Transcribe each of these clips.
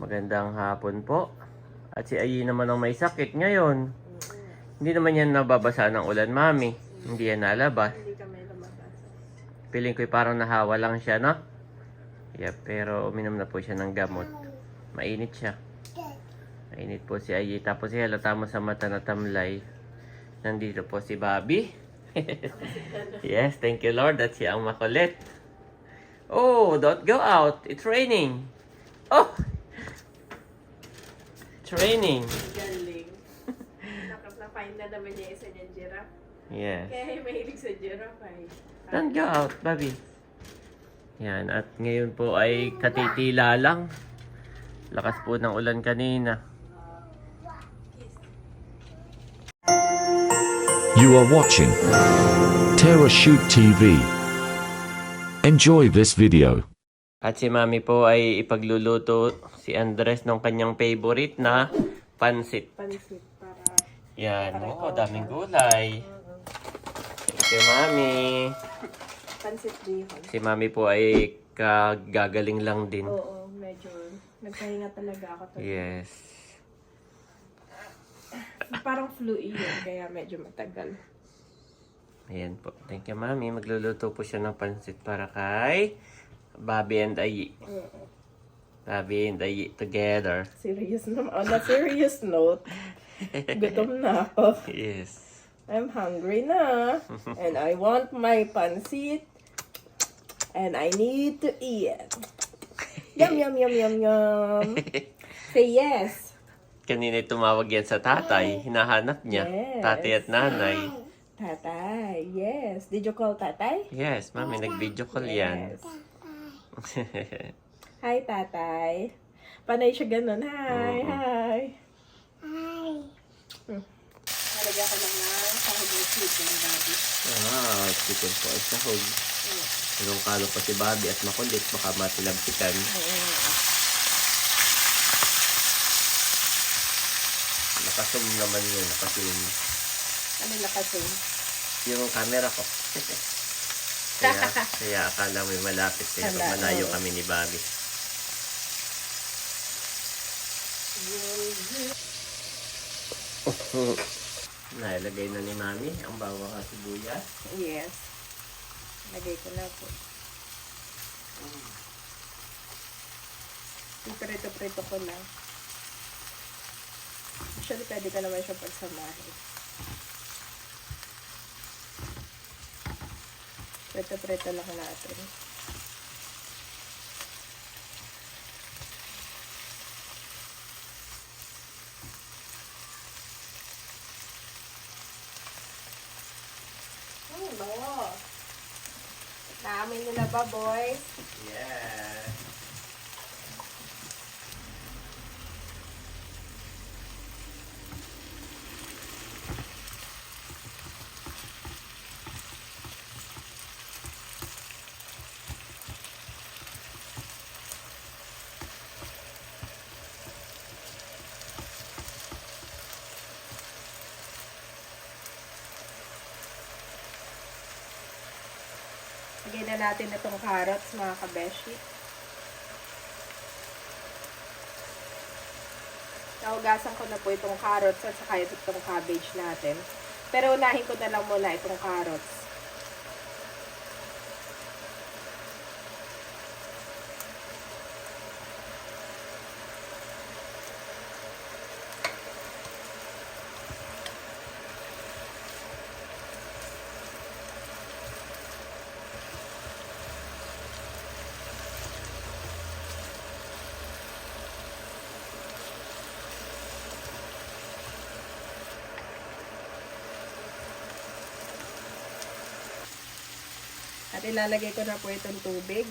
Magandang hapon po. At si Ayi naman ang may sakit ngayon. Hindi naman yan nababasa ng ulan, mami. Hindi yan nalabas. Hindi kami lumabas. Piling ko'y parang nahawa lang siya, no? Yeah, pero uminom na po siya ng gamot. Mainit siya. Mainit po si Ayi. Tapos si halata mo sa mata na tamlay. Nandito po si Bobby. yes, thank you Lord that siya ang makulit. Oh, don't go out. It's raining. Oh! It's raining. Galing. Nakap na find na naman niya isa niyang giraffe. Yes. Kaya mahilig sa giraffe ay. Don't go out, Bobby. Yan, at ngayon po ay katitila lang. Lakas po ng ulan kanina. You are watching Terra Shoot TV. Enjoy this video. At si Mami po ay ipagluluto si Andres ng kanyang favorite na pansit. Pansit para Yan, oo, daming gulay. Thank you, Mami. pansit bihon. Si Mami po ay kagagaling lang din. Oo, medyo nagpahinga talaga ako. to. Yes. Parang flu yun, kaya medyo matagal. Ayan po. Thank you, Mami. Magluluto po siya ng pansit para kay Bobby and Ayi. Oo. Bobby and Ayi together. Serious naman. On a serious note, gutom na ako. Yes. I'm hungry na. And I want my pansit. And I need to eat. Yum, yum, yum, yum, yum. Say yes. Kanina tumawag yan sa tatay. Hinahanap niya. Yes. Tatay at nanay. Tatay, yes. Did you call tatay? Yes, Mami. Nag-video call yan. Yes. Hi, tatay. Panay siya ganun. Hi, hi. Hi. Hmm. Nalagyan ko lang ng sahog ng chicken, daddy. ah, chicken po ay sahog. Anong kalo pa si Bobby at makulit. Baka matilabsikan. Nakasum naman yun. Nakasum. Ano na kasi? Yung camera ko. kaya, kaya akala mo malapit pero Hala, malayo oo. kami ni Bobby. Nailagay na ni Mami ang bawang at sibuyas. Yes. Lagay ko na po. Prito-prito ko na. Actually, pwede ka naman siya pagsamahin. Prito-prito lang natin. Hmm, bango. Naamin nyo na ba, boys? Yeah. Lagay na natin itong carrots, mga kabeshi. Naugasan ko na po itong carrots at saka itong cabbage natin. Pero unahin ko na lang muna itong carrots. Ilalagay ko na po itong tubig.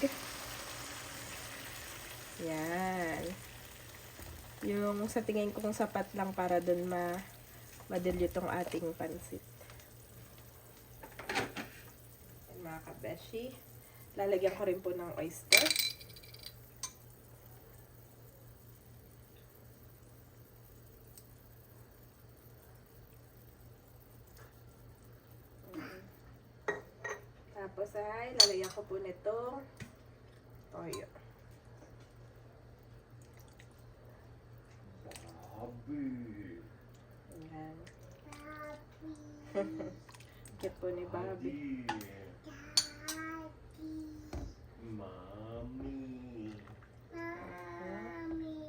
Yan. Yung sa tingin ko kung sapat lang para dun ma madilute tong ating pansit. Yan, mga kabeshi. Lalagyan ko rin po ng oyster. tapos lalagyan ko po nitong toyo. Sabi. Ayan. Cute po ni Bobby. Mami. Mami.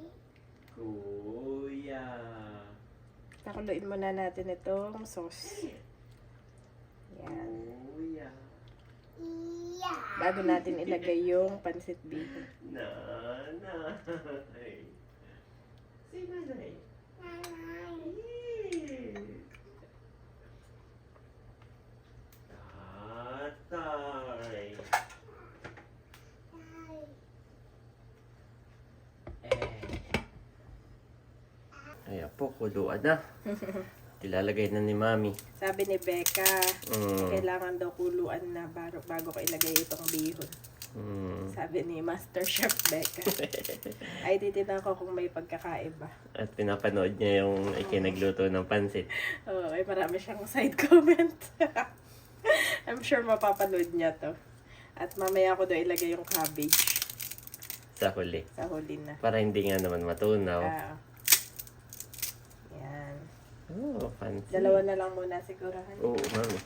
Kuya. Takuluin muna natin itong sauce. Bago natin ilagay yung pansit bihon. Nanay. Si nanay. Tatay. Eh. Ayan po, kuluan na. Ilalagay na ni Mami. Sabi ni Becca, Mm. kailangan daw kuluan na bago, bago ko ilagay itong bihon. Mm. Sabi ni Master Chef Becca. Ay, titinan ko kung may pagkakaiba. At pinapanood niya yung ikinagluto ng pansit. Oo, ay marami siyang side comment. I'm sure mapapanood niya to. At mamaya ko daw ilagay yung cabbage sa huli. sa huli na. Para hindi nga naman matunaw. Ah. Oh, pansit. Dalawa na lang muna sigurahan. Oo, mami.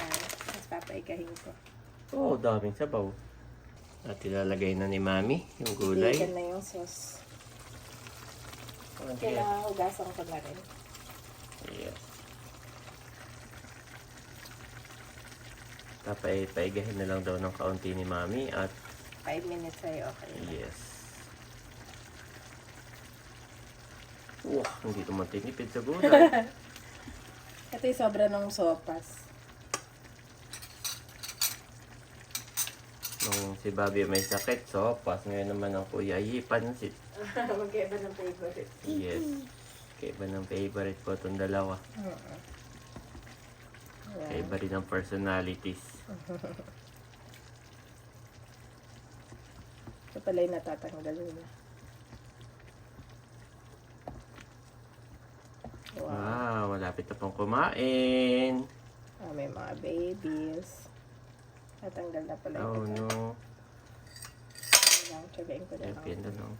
Ah, Tapos papaikahin ko. Oo, daming sabaw. At ilalagay na ni Mami yung gulay. Bacon na yung sauce. Kailangan hugasan ko na rin. Yes. Tapay, paigahin na lang daw ng kaunti ni Mami at 5 minutes ay okay. yes. Wah, hindi naman tinipid sa gulay. Ito yung sobra ng sopas. Nung si Bobby may sakit, so pas ngayon naman ang kuya, ay pansit. Mag-iba ng favorite. Yes. Kaiba ng favorite ko itong dalawa. Yan. Kaiba rin ang personalities. Ito pala yung natatanggal na. Wow. Malapit na pong kumain. Ah, may mga babies. Natanggal na pala Oh ito. no. Lang, tsagain ko na lang. Happy na lang.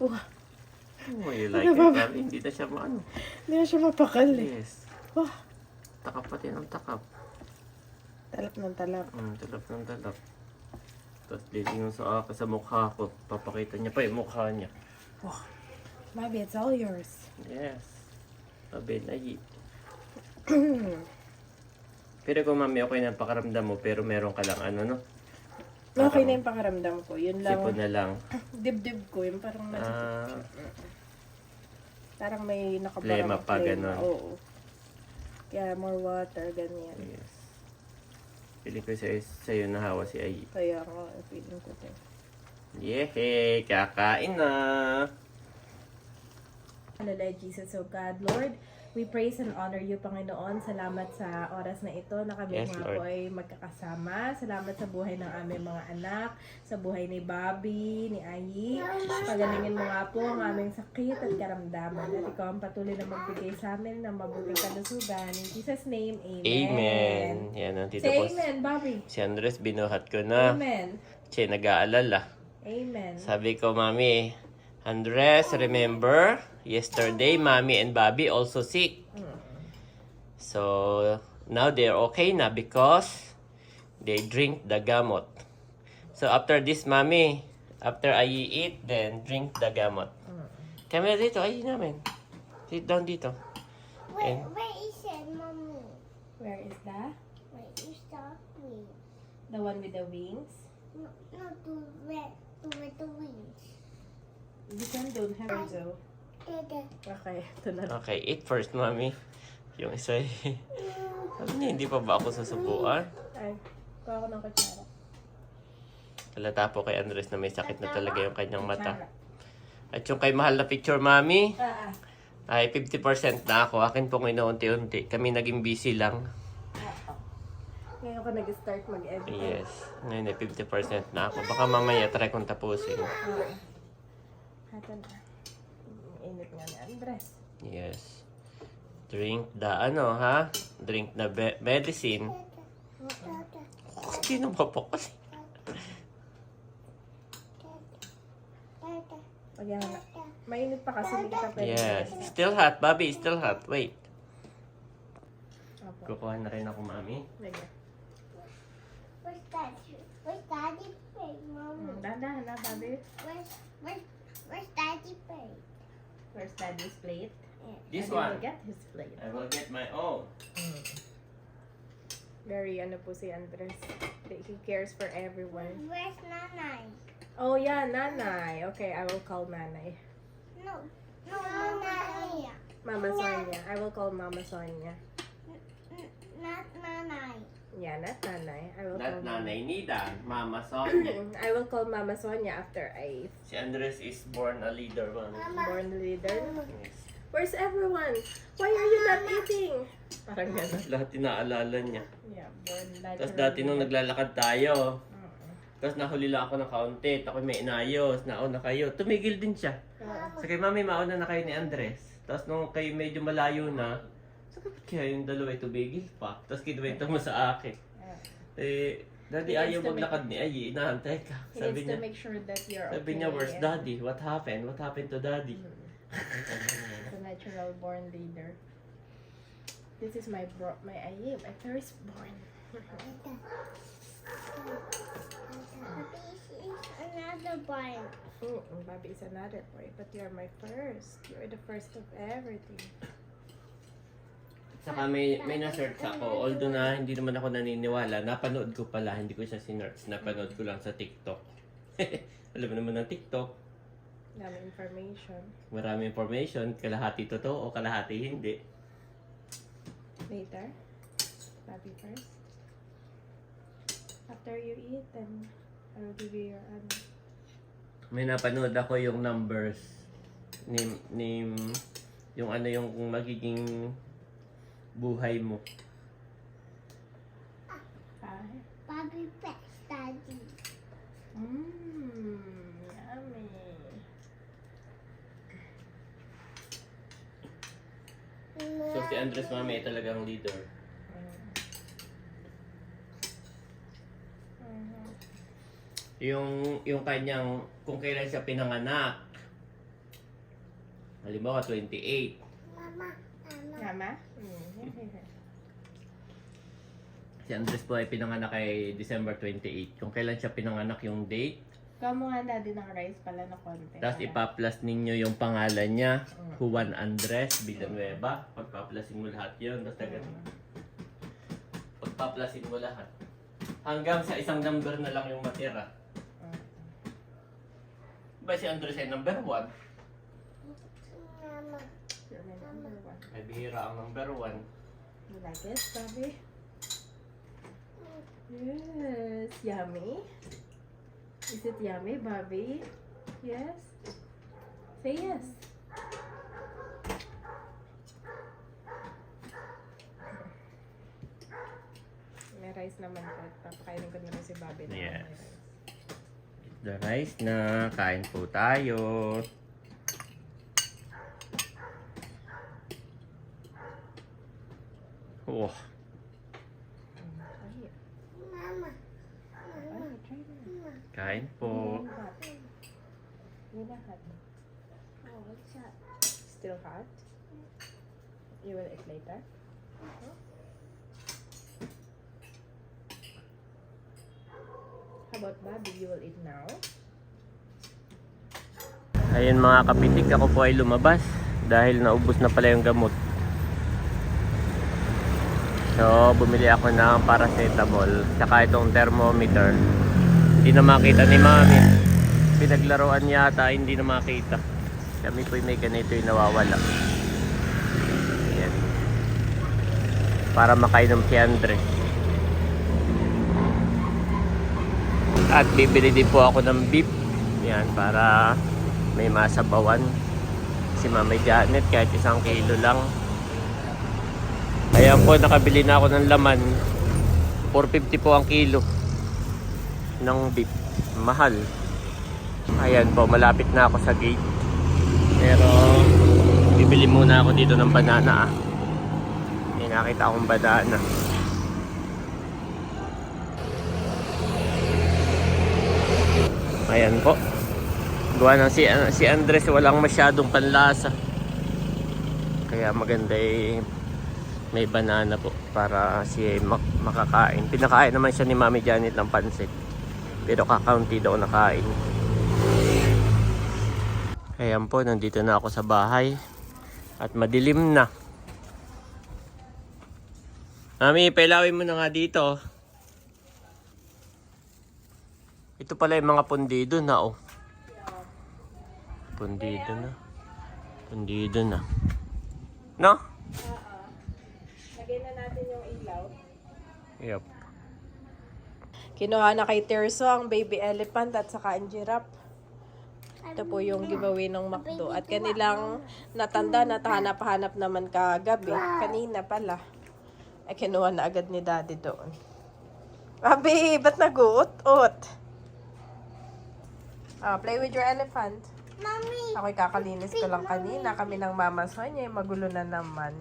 Wow. Oh, you like it, Bobby? Hindi na siya maano. Hindi na siya mapakal eh. Yes. Wow. Takap pati ng takap. Talap ng talap. Mm, talap ng talap. Tapos lilingon sa akin sa mukha ko. Papakita niya pa yung mukha niya. Bobby, it's all yours. Yes. Sabi na yi. Pero kung mami, okay na ang pakaramdam mo, pero meron ka lang ano, no? Okay na yung pakaramdam ko. Yun lang. Sipon na lang. Dibdib ko. Yung parang nasa... Ah, Parang may nakabarang Plema pa, ganun. Oo. Kaya more water, ganyan. yes. Pili ko sa sa'yo nahawa si Ayi. Kaya nga, feeling ko din. Yehey! Kakain na! Ano Lord Jesus, oh God, Lord, we praise and honor you, Panginoon. Salamat sa oras na ito na kami Yes, mga Lord. po ay magkakasama. Salamat sa buhay ng aming mga anak, sa buhay ni Bobby, ni Ayi. Pagalingin mo nga po ang aming sakit at karamdaman. At ikaw ang patuloy na magbigay sa amin ng mabuting kalusugan. In Jesus' name, Amen. Amen! Yan ang tito Say po. amen, Bobby. Si Andres, binuhat ko na. Amen. Siya nag-aalala. Amen. Sabi ko, Mami, Andres, remember, yesterday, Mommy and Bobby also sick. So, now they're okay na because they drink the gamot. So, after this, Mommy, after I eat, then drink the gamot. Kami dito, ay namin. Sit down dito. Wait, And- where is it, mommy? Where is that? Where is the wing? The one with the wings? No, no, to red, to with the wings. This one don't have so. Okay, ito na. Okay, eat first, Mommy. Yung isa, sabi niya, hindi pa ba ako susubuan? Ay, kuha ko ng kutsara. Halata po kay Andres na may sakit na talaga yung kanyang mata. At yung kay mahal na picture, Mami, Ah, ah. ay 50% na ako. Akin pong inuunti-unti. Kami naging busy lang. Ngayon ko nag-start mag-edit. Yes. Ngayon ay 50% na ako. Baka mamaya try kong tapusin. Ito na. Andres. Yes. Drink the ano ha? Drink the be- medicine. Sino ba po kasi? Ayan. Mainit pa kasi hindi ka pwede. Yes. Still hot, Bobby. Still hot. Wait. Opo. Kukuha na rin ako, mami. Lagyan. Where's daddy? Where's daddy pig, mommy? Mm, Dahan-dahan na, Bobby. Where's where's where's daddy pig? Where's daddy's plate? This Daddy one. will get his plate. I will get my own. Very ano po si Andres. He cares for everyone. Where's nanay? Oh yeah, Nanay. Okay, I will call Nanay. No, no, nanay. Mama Sonia. I will call Mama Sonia. N- Not nanay. Yeah, not Nanay. I will Not call Nanay Nida, Mama Sonia. I will call Mama Sonia after I si Andres is born a leader, mami. born the leader. Yes. Where's everyone? Why are you not eating? Parang gano'n. Lahat inaalala niya. Yeah, born natural. Tapos dati nung naglalakad tayo, tapos nahuli lang ako ng kaunti, ako may inayos, nauna kayo, tumigil din siya. So kay mami, mauna na kayo ni Andres. Tapos nung kayo medyo malayo na, sabi ba't kaya yung dalawa ay tumigil pa? Tapos kinuwento mo sa akin. Eh, Daddy, He ayaw needs to maglakad ni Ayi, inaantay ka. He Sabi needs niya, to make sure that you're okay. sabi niya, where's. Daddy? What happened? What happened to Daddy? The natural born leader. This is my bro, my aye, my firstborn. This is another barn. Mm, Bobby is another boy, but you're my first. You're the first of everything. Saka may, may na-search ako, although na hindi naman ako naniniwala, napanood ko pala, hindi ko siya sinerch, napanood ko lang sa TikTok. Alam mo naman ng TikTok, Dami information. marami information, kalahati totoo, kalahati hindi. Later. Bobby first. After you eat, then I will give you your ano. May napanood ako yung numbers ni, ni yung ano yung magiging buhay mo. Bobby Pets Daddy. Mmm, yummy. So si Andres Mami ay talagang leader. Mhm. Yung yung kanyang kung kailan siya pinanganak. Halimbawa 28. Mama, mama. Mama? Mm. Si Andres po ay pinanganak kay December 28. Kung kailan siya pinanganak yung date, Kamuha daddy ng rice pala na konti. tapos Para- ipa-plus ninyo yung pangalan niya, Juan Andres Villanueva. Pagpa-plusin mo lahat yun, basta ganun. Pagpa-plusin mo lahat. Hanggang sa isang number na lang yung matira. Ba si Andres ay number 1? Mama. You're my number one. May bihira ang number 1. You like it, Bobby? Yes. Yummy? Is it yummy, Bobby? Yes? Say yes. May rice naman po. Papakainin ko na rin si Bobby. na Yes. may rice. The rice na. Kain po tayo. Oh, try it. kain po. Oh. Still hot? You will eat later? How about Bobby? You will eat now? Ayun mga kapitik, ako po ay lumabas dahil naubos na pala yung gamot. So, bumili ako ng paracetamol saka itong thermometer. Hindi na makita ni mami. Pinaglaruan yata, hindi na makita. Kami po may ganito yung nawawala. Ayan. Para makainom si Andre. At bibili din po ako ng beef. Yan, para may masabawan. Si Mama Janet kahit isang kilo lang. Ayan po, nakabili na ako ng laman. 450 po ang kilo ng beef. Mahal. Ayan po, malapit na ako sa gate. Pero, bibili muna ako dito ng banana ah. May nakita akong banana. Ayan po. Gawa ng si, si Andres walang masyadong panlasa. Kaya maganda eh, may banana po para ay mak- makakain. Pinakain naman siya ni Mami Janet ng pansit. Pero kakaunti daw nakain. Ayan po, nandito na ako sa bahay. At madilim na. Mami, pailawin mo na nga dito. Ito pala yung mga pundido na oh. Pundido na. Pundido na. No? Lagay na natin yung ilaw. Yup. Kinuha na kay Terso ang baby elephant at saka ang giraffe. Ito po yung giveaway ng McDo. At kanilang natanda na hanap-hanap naman kagabi. Kanina pala. Ay, kinuha na agad ni daddy doon. Abi, ba't nag-uot-ut? Ah, play with your elephant. Mami, Ako'y kakalinis ko lang kanina. Kami ng mama Sonia, magulo na naman.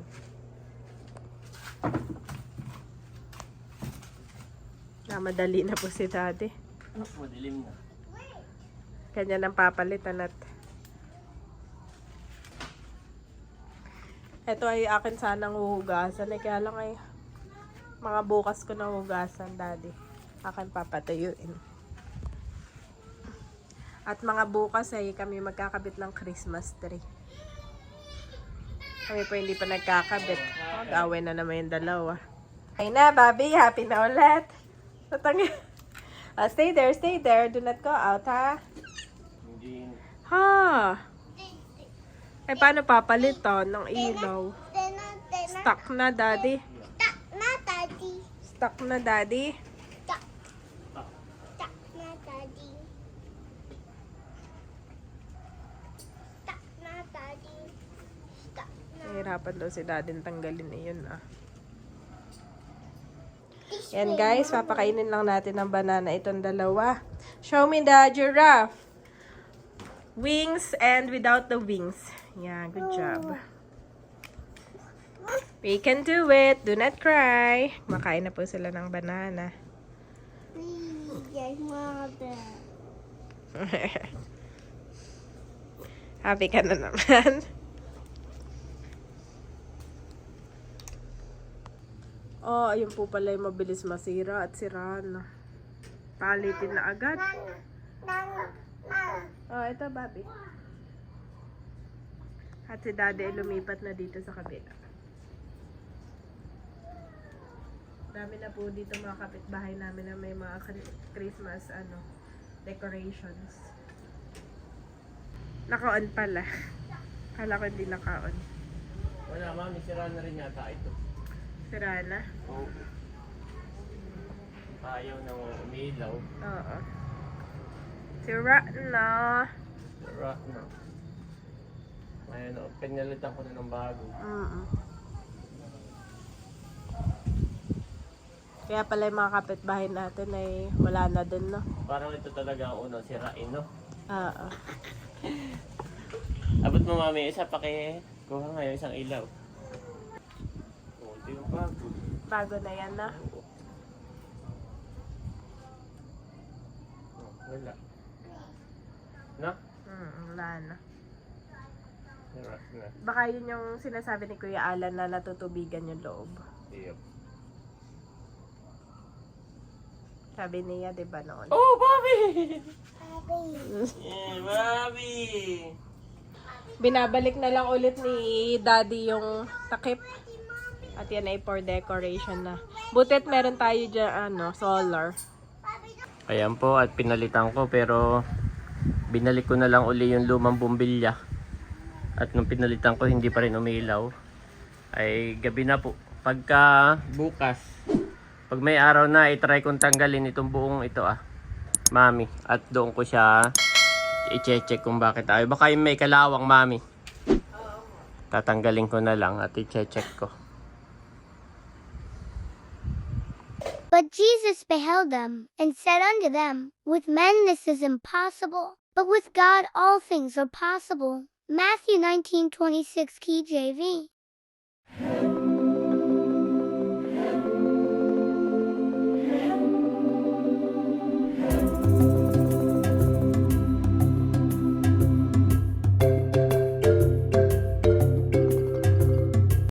Namadali na po si daddy. Madilim na. Kanya nang papalitan at ito ay akin sanang huhugasan. Eh, kaya lang ay mga bukas ko na hugasan, daddy. Akin papatayuin. At mga bukas ay kami magkakabit ng Christmas tree. Kami po hindi pa nagkakabit. Mag-away na naman yung dalawa. Ay na, Bobby. Happy na ulit. Tatang... Ah, stay there, stay there. Do not go out, ha? Hindi. Ha? Eh, paano papalitan ng ilaw? Stuck na, daddy. tak na, daddy. Stuck na, daddy. Tak na, daddy. Tak na, daddy. Nahirapan daw si daddy tanggalin iyon, ah. Yan, guys. Papakainin lang natin ng banana itong dalawa. Show me the giraffe. Wings and without the wings. Yeah, good job. We can do it. Do not cry. Makain na po sila ng banana. Happy ka na naman. Oh, ayun po pala yung mabilis masira at sira na. Palitin na agad. Oh, ito, Bobby. At si Daddy ay lumipat na dito sa kabila. Dami na po dito mga kapitbahay namin na may mga Chri- Christmas ano decorations. Naka-on pala. Kala ko hindi naka-on. Wala, mami, sira na rin yata ito. Sira na? Oo. Ayaw nang umilaw. Oo. Sira na. Sira na. Ayun, oh, pinalitan ko na ng bago. Mm Kaya pala yung mga kapitbahay natin ay wala na din, no? Parang ito talaga ang unang sirain, no? Oo. Abot mo, mami, isa pa kay... Kuha nga yung isang ilaw. Yung bago. Bago na yan, na. Oh, wala. Na? Mm, wala na. Na. Baka yun yung sinasabi ni Kuya Alan na natutubigan yung loob. Yep. Sabi niya, di ba noon? Oh, Bobby! Daddy. Yeah, Bobby! Binabalik na lang ulit ni Daddy yung takip. At yan ay for decoration na. Butit meron tayo dyan, ano, solar. Ayan po, at pinalitan ko pero binalik ko na lang uli yung lumang bumbilya. At nung pinalitan ko, hindi pa rin umilaw. Ay gabi na po. Pagka bukas, pag may araw na, i-try kong tanggalin itong buong ito ah. Mami. At doon ko siya i-check kung bakit ay Baka yung may kalawang mami. Tatanggalin ko na lang at i-check ko. But Jesus beheld them, and said unto them, With men this is impossible, but with God all things are possible. Matthew 19:26 KJV.